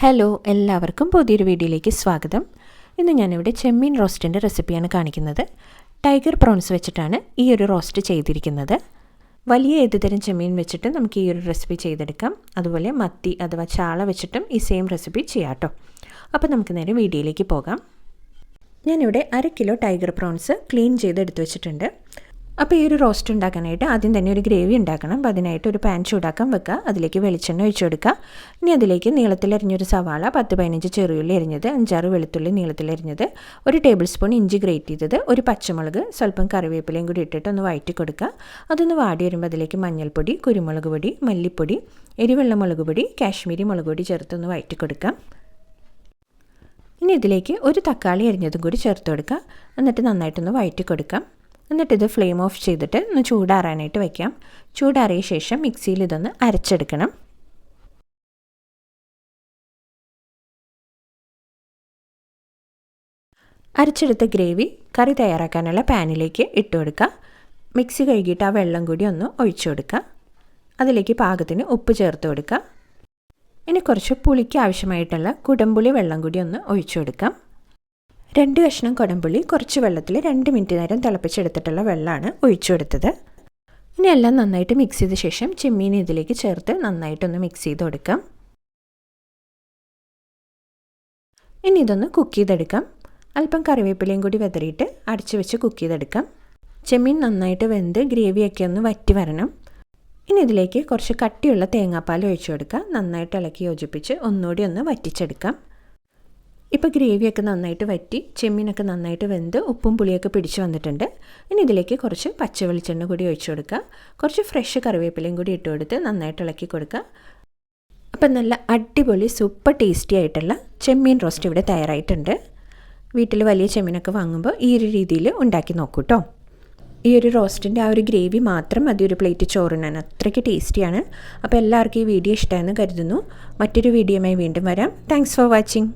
Hello എല്ലാവർക്കും പുതിയൊരു വീഡിയോയിലേക്ക് സ്വാഗതം. ഇന്ന് ഞാനിവിടെ ചെമ്മീൻ റോസ്റ്റിന്റെ റെസിപ്പിയാണ് കാണിക്കുന്നത്. ടൈഗർ പ്രോൺസ് വെച്ചിട്ടാണ് ഈ ഒരു റോസ്റ്റ് ചെയ്തിരിക്കുന്നത്. വലിയ ഏതുതരം ചെമ്മീൻ വെച്ചിട്ട് നമുക്ക് ഈ ഒരു റെസിപ്പി ചെയ്തെടുക്കാം. അതുപോലെ മത്തി അഥവാ ചാള വെച്ചിട്ടും ഈ സെയിം റെസിപ്പി ചെയ്യാം കേട്ടോ അപ്പോൾ നമുക്ക് നേരെ വീഡിയോയിലേക്ക് പോകാം. ഞാനിവിടെ അര കിലോ ടൈഗർ പ്രോൺസ് ക്ലീൻ ചെയ്ത് എടുത്തു വെച്ചിട്ടുണ്ട്. അപ്പോൾ ഈ ഒരു റോസ്റ്റ് ഉണ്ടാക്കാനായിട്ട് ആദ്യം തന്നെ ഒരു ഗ്രേവി ഉണ്ടാക്കണം. അപ്പോൾ അതിനായിട്ട് ഒരു പാൻ ചൂടാക്കാൻ വെക്കുക. അതിലേക്ക് വെളിച്ചെണ്ണ ഒഴിച്ചു കൊടുക്കുക. ഇനി അതിലേക്ക് നീളത്തിലരിഞ്ഞൊരു സവാള പത്ത് പതിനഞ്ച് ചെറിയുള്ളി അരിഞ്ഞത് അഞ്ചാറ് വെളുത്തുള്ളി നീളത്തിലരിഞ്ഞത് ഒരു ടേബിൾ സ്പൂൺ ഇഞ്ചി ഗ്രേറ്റ് ചെയ്തത് ഒരു പച്ചമുളക് സ്വല്പം കറിവേപ്പിലയും കൂടി ഇട്ടിട്ട് ഒന്ന് വഴറ്റി കൊടുക്കുക. അതൊന്ന് വാടി വരുമ്പോൾ അതിലേക്ക് മഞ്ഞൾപ്പൊടി കുരുമുളക് പൊടി മല്ലിപ്പൊടി എരിവെള്ള മുളക് പൊടി കാശ്മീരി മുളക് പൊടി ചേർത്തൊന്ന് വഴറ്റി കൊടുക്കാം ഇനി ഇതിലേക്ക് ഒരു തക്കാളി അരിഞ്ഞതും കൂടി ചേർത്ത് കൊടുക്കുക. എന്നിട്ട് നന്നായിട്ടൊന്ന് വഴറ്റി കൊടുക്കാം എന്നിട്ട് ഇത് ഫ്ലെയിം ഓഫ് ചെയ്തിട്ട് ഒന്ന് ചൂടാറാനായിട്ട് വയ്ക്കാം ചൂടാറിയ ശേഷം മിക്സിയിൽ ഇതൊന്ന് അരച്ചെടുക്കണം. അരച്ചെടുത്ത ഗ്രേവി കറി തയ്യാറാക്കാനുള്ള പാനിലേക്ക് ഇട്ട് കൊടുക്കുക. മിക്സി കഴുകിയിട്ട് ആ വെള്ളം കൂടി ഒന്ന് ഒഴിച്ചു കൊടുക്കുക. അതിലേക്ക് പാകത്തിന് ഉപ്പ് ചേർത്ത് കൊടുക്കുക. ഇനി കുറച്ച് പുളിക്ക് ആവശ്യമായിട്ടുള്ള കുടംപുളി വെള്ളം കൂടി ഒന്ന് ഒഴിച്ചു കൊടുക്കാം. രണ്ട് കഷ്ണം കുടംപുളി കുറച്ച് വെള്ളത്തിൽ രണ്ട് മിനിറ്റ് നേരം തിളപ്പിച്ചെടുത്തിട്ടുള്ള വെള്ളമാണ് ഒഴിച്ചു കൊടുത്തത്. ഇനി എല്ലാം നന്നായിട്ട് മിക്സ് ചെയ്ത ശേഷം ചെമ്മീൻ ഇതിലേക്ക് ചേർത്ത് നന്നായിട്ടൊന്ന് മിക്സ് ചെയ്ത് കൊടുക്കാം. ഇനി ഇതൊന്ന് കുക്ക് ചെയ്തെടുക്കാം. അല്പം കറിവേപ്പിലയും കൂടി വെതറിയിട്ട് അടച്ചു വെച്ച് കുക്ക് ചെയ്തെടുക്കാം. ചെമ്മീൻ നന്നായിട്ട് വെന്ത് ഗ്രേവിയൊക്കെ ഒന്ന് വറ്റി വരണം. ഇനി ഇതിലേക്ക് കുറച്ച് കട്ടിയുള്ള തേങ്ങാപ്പാൽ ഒഴിച്ചു കൊടുക്കുക നന്നായിട്ട് ഇളക്കി യോജിപ്പിച്ച് ഒന്നുകൂടി ഒന്ന് വറ്റിച്ചെടുക്കാം. ഇപ്പോൾ ഗ്രേവിയൊക്കെ നന്നായിട്ട് വറ്റി ചെമ്മീനൊക്കെ നന്നായിട്ട് വെന്ത് ഉപ്പും പുളിയൊക്കെ പിടിച്ച് വന്നിട്ടുണ്ട്. ഇനി ഇതിലേക്ക് കുറച്ച് പച്ച വെളിച്ചെണ്ണ കൂടി ഒഴിച്ചു കൊടുക്കുക. കുറച്ച് ഫ്രഷ് കറിവേപ്പിലയും കൂടി ഇട്ട് കൊടുത്ത് നന്നായിട്ട് ഇളക്കി കൊടുക്കുക. അപ്പം നല്ല അടിപൊളി സൂപ്പർ ടേസ്റ്റി ആയിട്ടുള്ള ചെമ്മീൻ റോസ്റ്റ് ഇവിടെ തയ്യാറായിട്ടുണ്ട്. വീട്ടിൽ വലിയ ചെമ്മീനൊക്കെ വാങ്ങുമ്പോൾ ഈ ഒരു രീതിയിൽ ഉണ്ടാക്കി നോക്കൂ കേട്ടോ ഈ ഒരു റോസ്റ്റിന്റെ ആ ഒരു ഗ്രേവി മാത്രം മതി ഒരു പ്ലേറ്റ് ചോറിനാണ് അത്രയ്ക്ക് ടേസ്റ്റിയാണ് അപ്പോൾ എല്ലാവർക്കും ഈ വീഡിയോ ഇഷ്ടമാണെന്ന് കരുതുന്നു. മറ്റൊരു വീഡിയോയുമായി വീണ്ടും വരാം. Thanks for watching